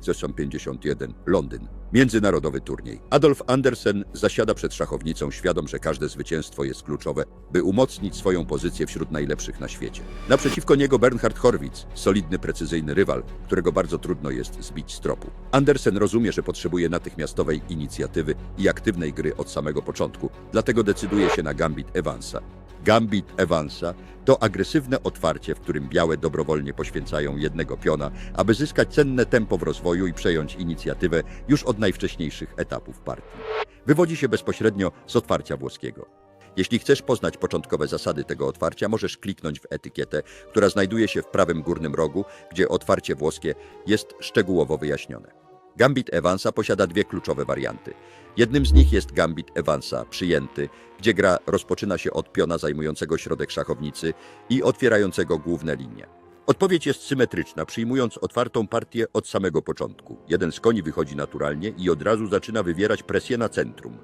Zresztą 51, Londyn. Międzynarodowy turniej. Adolf Andersen zasiada przed szachownicą, świadom, że każde zwycięstwo jest kluczowe, by umocnić swoją pozycję wśród najlepszych na świecie. Naprzeciwko niego Bernhard Horwitz, solidny, precyzyjny rywal, którego bardzo trudno jest zbić z tropu. Andersen rozumie, że potrzebuje natychmiastowej inicjatywy i aktywnej gry od samego początku, dlatego decyduje się na gambit Evansa. Gambit Evansa to agresywne otwarcie, w którym białe dobrowolnie poświęcają jednego piona, aby zyskać cenne tempo w rozwoju i przejąć inicjatywę już od najwcześniejszych etapów partii. Wywodzi się bezpośrednio z otwarcia włoskiego. Jeśli chcesz poznać początkowe zasady tego otwarcia, możesz kliknąć w etykietę, która znajduje się w prawym górnym rogu, gdzie otwarcie włoskie jest szczegółowo wyjaśnione. Gambit Evansa posiada dwie kluczowe warianty. Jednym z nich jest Gambit Evansa przyjęty, gdzie gra rozpoczyna się od piona zajmującego środek szachownicy i otwierającego główne linie. Odpowiedź jest symetryczna, przyjmując otwartą partię od samego początku. Jeden z koni wychodzi naturalnie i od razu zaczyna wywierać presję na centrum.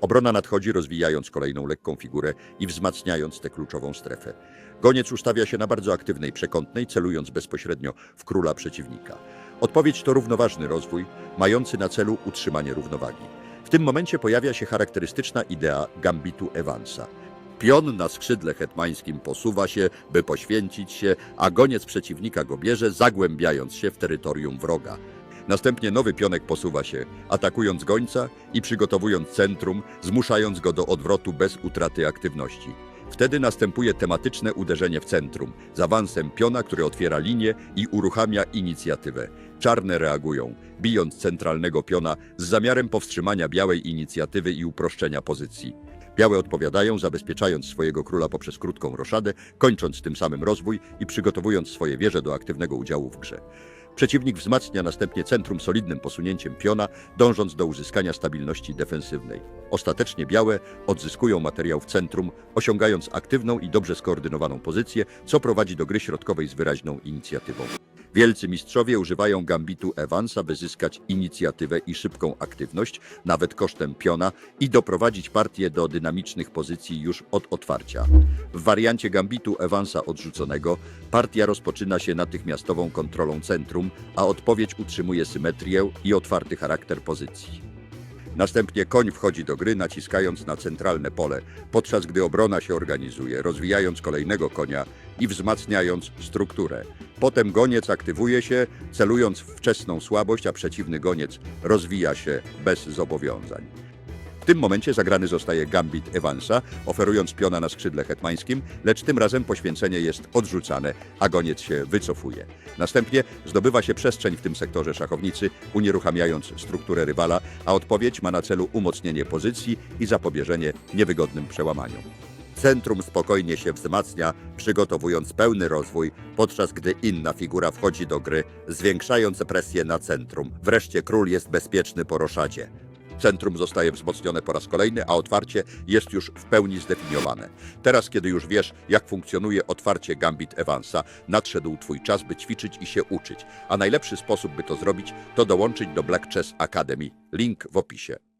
Obrona nadchodzi, rozwijając kolejną lekką figurę i wzmacniając tę kluczową strefę. Goniec ustawia się na bardzo aktywnej przekątnej, celując bezpośrednio w króla przeciwnika. Odpowiedź to równoważny rozwój, mający na celu utrzymanie równowagi. W tym momencie pojawia się charakterystyczna idea gambitu Evansa. Pion na skrzydle hetmańskim posuwa się, by poświęcić się, a goniec przeciwnika go bierze, zagłębiając się w terytorium wroga. Następnie nowy pionek posuwa się, atakując gońca i przygotowując centrum, zmuszając go do odwrotu bez utraty aktywności. Wtedy następuje tematyczne uderzenie w centrum, z awansem piona, który otwiera linię i uruchamia inicjatywę. Czarne reagują, bijąc centralnego piona z zamiarem powstrzymania białej inicjatywy i uproszczenia pozycji. Białe odpowiadają, zabezpieczając swojego króla poprzez krótką roszadę, kończąc tym samym rozwój i przygotowując swoje wieże do aktywnego udziału w grze. Przeciwnik wzmacnia następnie centrum solidnym posunięciem piona, dążąc do uzyskania stabilności defensywnej. Ostatecznie białe odzyskują materiał w centrum, osiągając aktywną i dobrze skoordynowaną pozycję, co prowadzi do gry środkowej z wyraźną inicjatywą. Wielcy mistrzowie używają gambitu Evansa, by zyskać inicjatywę i szybką aktywność, nawet kosztem piona, i doprowadzić partię do dynamicznych pozycji już od otwarcia. W wariancie gambitu Evansa odrzuconego partia rozpoczyna się natychmiastową kontrolą centrum, a odpowiedź utrzymuje symetrię i otwarty charakter pozycji. Następnie koń wchodzi do gry, naciskając na centralne pole, podczas gdy obrona się organizuje, rozwijając kolejnego konia i wzmacniając strukturę. Potem goniec aktywuje się, celując w wczesną słabość, a przeciwny goniec rozwija się bez zobowiązań. W tym momencie zagrany zostaje gambit Evansa, oferując piona na skrzydle hetmańskim, lecz tym razem poświęcenie jest odrzucane, a goniec się wycofuje. Następnie zdobywa się przestrzeń w tym sektorze szachownicy, unieruchamiając strukturę rywala, a odpowiedź ma na celu umocnienie pozycji i zapobieżenie niewygodnym przełamaniom. Centrum spokojnie się wzmacnia, przygotowując pełny rozwój, podczas gdy inna figura wchodzi do gry, zwiększając presję na centrum. Wreszcie król jest bezpieczny po roszadzie. Centrum zostaje wzmocnione po raz kolejny, a otwarcie jest już w pełni zdefiniowane. Teraz, kiedy już wiesz, jak funkcjonuje otwarcie Gambit Evansa, nadszedł Twój czas, by ćwiczyć i się uczyć. A najlepszy sposób, by to zrobić, to dołączyć do Black Chess Academy. Link w opisie.